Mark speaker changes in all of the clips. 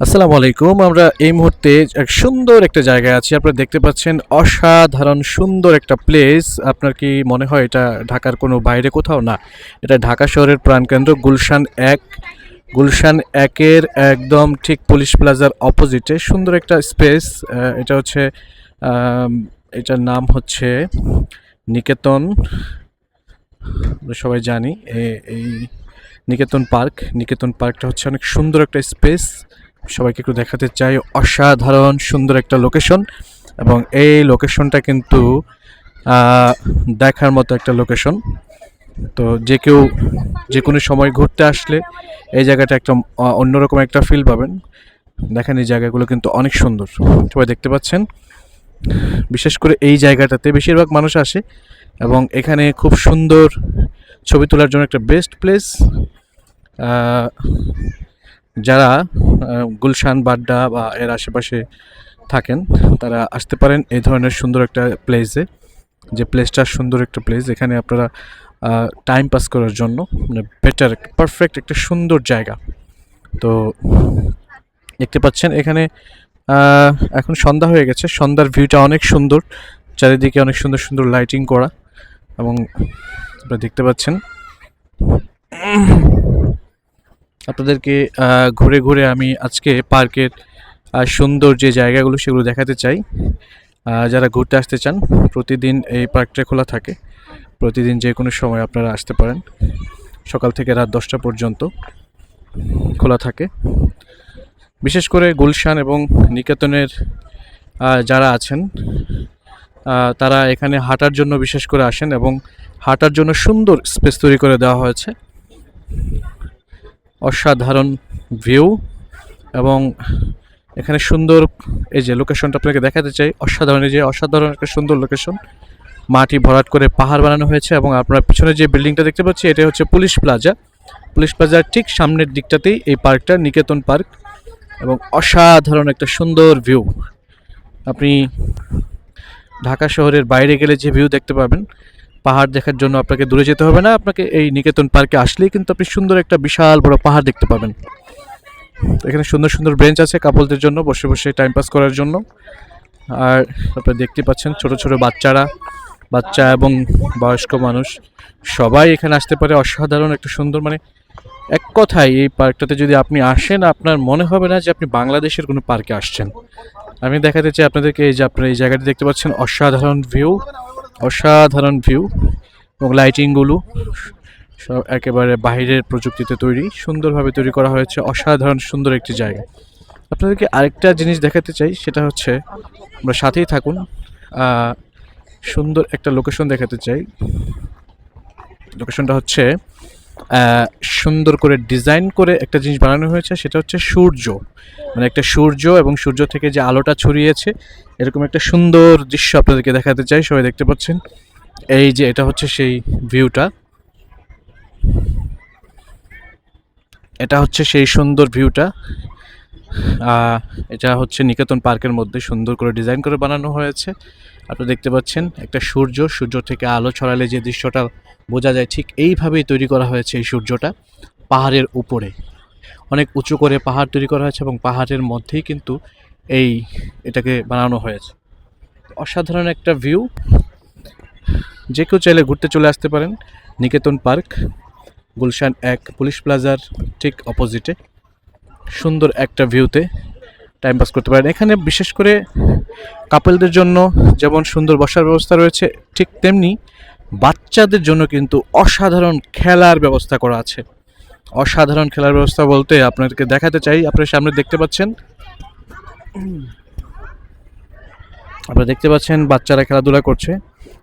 Speaker 1: আসসালামু আলাইকুম। আমরা এই মুহূর্তে এক সুন্দর একটা জায়গায় আছি। আপনারা দেখতে পাচ্ছেন অসাধারণ সুন্দর একটা প্লেস আপনার কি মনে হয় এটা ঢাকার কোনো বাইরে কোথাও? না, এটা ঢাকা শহরের প্রাণকেন্দ্র গুলশান এক। গুলশান একের একদম ঠিক পুলিশ প্লাজার অপোজিটে সুন্দর একটা স্পেস এটা হচ্ছে এটার নাম হচ্ছে নিকেতন। সবাই জানি এই নিকেতন পার্ক। নিকেতন পার্কটা হচ্ছে অনেক সুন্দর একটা স্পেস সবাইকে একটু দেখাতে চাই। অসাধারণ, সুন্দর একটা লোকেশন এবং এই লোকেশনটা কিন্তু দেখার মতো একটা লোকেশন তো যে কেউ যে কোনো সময় ঘুরতে আসলে এই জায়গাটা একটা অন্যরকম একটা ফিল পাবেন। দেখেন এই জায়গাগুলো কিন্তু অনেক সুন্দর। সবাই দেখতে পাচ্ছেন? বিশেষ করে এই জায়গাটাতে বেশিরভাগ মানুষ আসে এবং এখানে খুব সুন্দর ছবি তোলার জন্য একটা বেস্ট প্লেস যারা গুলশান, বাড্ডা বা এর আশেপাশে থাকেন, তারা আসতে পারেন এই ধরনের সুন্দর একটা প্লেসে যে প্লেসটা সুন্দর একটা প্লেস এখানে আপনারা টাইম পাস করার জন্য মানে বেটার পারফেক্ট একটা সুন্দর জায়গা। তো দেখতে পাচ্ছেন এখানে এখন সন্ধ্যা হয়ে গেছে। সন্ধ্যার ভিউটা অনেক সুন্দর। চারিদিকে অনেক সুন্দর সুন্দর লাইটিং করা এবং আপনারা দেখতে পাচ্ছেন। আপনাদেরকে ঘুরে ঘুরে আমি আজকে পার্কের সুন্দর যে জায়গাগুলো সেগুলো দেখাতে চাই। যারা ঘুরতে আসতে চান, প্রতিদিন এই পার্কটা খোলা থাকে। প্রতিদিন যে কোনো সময় আপনারা আসতে পারেন। সকাল থেকে রাত দশটা পর্যন্ত খোলা থাকে। বিশেষ করে গুলশান এবং নিকেতনের যারা আছেন তারা এখানে হাঁটার জন্য বিশেষ করে আসেন এবং হাঁটার জন্য সুন্দর স্পেস তৈরি করে দেওয়া হয়েছে। অসাধারণ ভিউ এবং এখানে সুন্দর, এই যে লোকেশনটা আপনাকে দেখাতে চাই, অসাধারণ, এই যে অসাধারণ একটা সুন্দর লোকেশন মাটি ভরাট করে পাহাড় বানানো হয়েছে এবং আপনার পিছনে যে বিল্ডিংটা দেখতে পাচ্ছি এটা হচ্ছে পুলিশ প্লাজা পুলিশ প্লাজার ঠিক সামনের দিকটাতেই এই পার্কটা নিকেতন পার্ক এবং অসাধারণ একটা সুন্দর ভিউ আপনি ঢাকা শহরের বাইরে গেলে যে ভিউ দেখতে পাবেন পাহাড় দেখার জন্য আপনাকে দূরে যেতে হবে না। আপনাকে এই নিকেতন পার্কে আসলেই কিন্তু আপনি সুন্দর একটা বিশাল বড় পাহাড় দেখতে পাবেন। এখানে সুন্দর সুন্দর বেঞ্চ আছে কাপলদের জন্য, বসে বসে টাইম পাস করার জন্য। আর আপনারা দেখতে পাচ্ছেন ছোট ছোট বাচ্চারা, বাচ্চা এবং বয়স্ক মানুষ। সবাই এখানে আসতে পারে অসাধারণ একটা সুন্দর মানে এক কথায় এই পার্কটাতে যদি আপনি আসেন, আপনার মনে হবে না যে আপনি বাংলাদেশের কোনো পার্কে আসছেন। আমি দেখাতে চাই আপনাদেরকে, এই যে আপনারা এই জায়গাটি দেখতে পাচ্ছেন, অসাধারণ ভিউ অসাধারণ ভিউ এবং লাইটিংগুলো সব একেবারে বাহিরের প্রযুক্তিতে তৈরি, সুন্দরভাবে তৈরি করা হয়েছে, অসাধারণ সুন্দর একটি জায়গা। আপনাদেরকে আরেকটা জিনিস দেখাতে চাই, সেটা হচ্ছে আমরা সাথেই থাকুন সুন্দর একটা লোকেশন দেখাতে চাই। লোকেশনটা হচ্ছে সুন্দর করে ডিজাইন করে একটা জিনিস বানানো হয়েছে, সেটা হচ্ছে সূর্য। মানে একটা সূর্য এবং সূর্য থেকে যে আলোটা ছড়িয়েছে, এরকম একটা সুন্দর দৃশ্য আপনাদেরকে দেখাতে চাই, সবাই দেখতে পাচ্ছেন। এই যে এটা হচ্ছে সেই ভিউটা। এটা হচ্ছে সেই সুন্দর ভিউটা। এটা হচ্ছে নিকেতন পার্কের মধ্যে সুন্দর করে ডিজাইন করে বানানো হয়েছে। আপনি দেখতে পাচ্ছেন একটা সূর্য সূর্য থেকে আলো ছড়ালে যে দৃশ্যটা বোঝা যায় ঠিক এইভাবেই তৈরি করা হয়েছে এই সূর্যটা পাহাড়ের উপরে। অনেক উঁচু করে পাহাড় তৈরি করা হয়েছে এবং পাহাড়ের মধ্যেই কিন্তু এই এটাকে বানানো হয়েছে। অসাধারণ একটা ভিউ যে কেউ চাইলে ঘুরতে চলে আসতে পারেন নিকেতন পার্ক, গুলশান এক পুলিশ প্লাজার ঠিক অপোজিটে সুন্দর একটা ভিউতে টাইম পাস করতে পারেন। এখানে বিশেষ করে কাপলদের জন্য যেমন সুন্দর বসার ব্যবস্থা রয়েছে, ঠিক তেমনি বাচ্চাদের জন্য কিন্তু অসাধারণ খেলার ব্যবস্থা করা আছে। অসাধারণ খেলার ব্যবস্থা বলতে আপনাদেরকে দেখাতে চাই। আপনার সামনে দেখতে পাচ্ছেন। আপনারা দেখতে পাচ্ছেন বাচ্চারা খেলাধুলা করছে।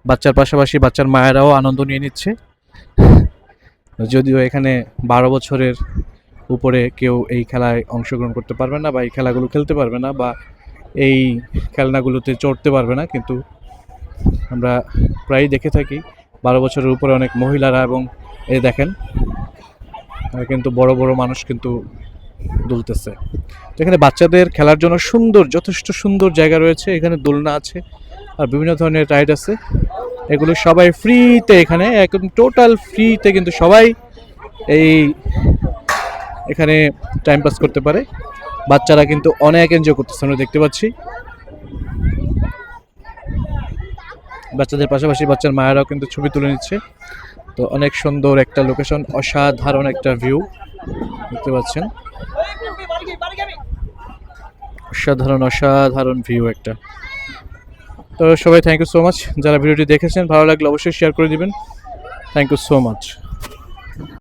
Speaker 1: বাচ্চার পাশাপাশি বাচ্চার মায়েরাও আনন্দ নিয়ে নিচ্ছে। যদিও এখানে বারো বছরের উপরে কেউ এই খেলায় অংশগ্রহণ করতে পারবে না বা এই খেলাগুলো খেলতে পারবে না বা এই খেলনাগুলোতে চড়তে পারবে না, কিন্তু আমরা প্রায়ই দেখে থাকি বারো বছরের উপরে অনেক মহিলারা এবং এই দেখেন কিন্তু বড় বড় মানুষ কিন্তু দুলতেছে। এখানে বাচ্চাদের খেলার জন্য সুন্দর, যথেষ্ট সুন্দর জায়গা রয়েছে। এখানে দোলনা আছে আর বিভিন্ন ধরনের রাইড আছে। এগুলো সবাই ফ্রিতে এখানে, একদম টোটাল ফ্রিতে কিন্তু সবাই এই এখানে টাইম পাস করতে পারে। বাচ্চারা কিন্তু অনেক এনজয় করতেছে, আমরা দেখতে পাচ্ছি। বাচ্চাদের পাশাপাশি বাচ্চার মায়েরাও কিন্তু ছবি তুলে নিচ্ছে। তো অনেক সুন্দর একটা লোকেশন অসাধারণ একটা ভিউ দেখতে পাচ্ছেন। অসাধারণ অসাধারণ ভিউ একটা। তো সবাই থ্যাংক ইউ সো মাচ যারা ভিডিওটি দেখেছেন, ভালো লাগলে অবশ্যই শেয়ার করে দিবেন। Thank you so much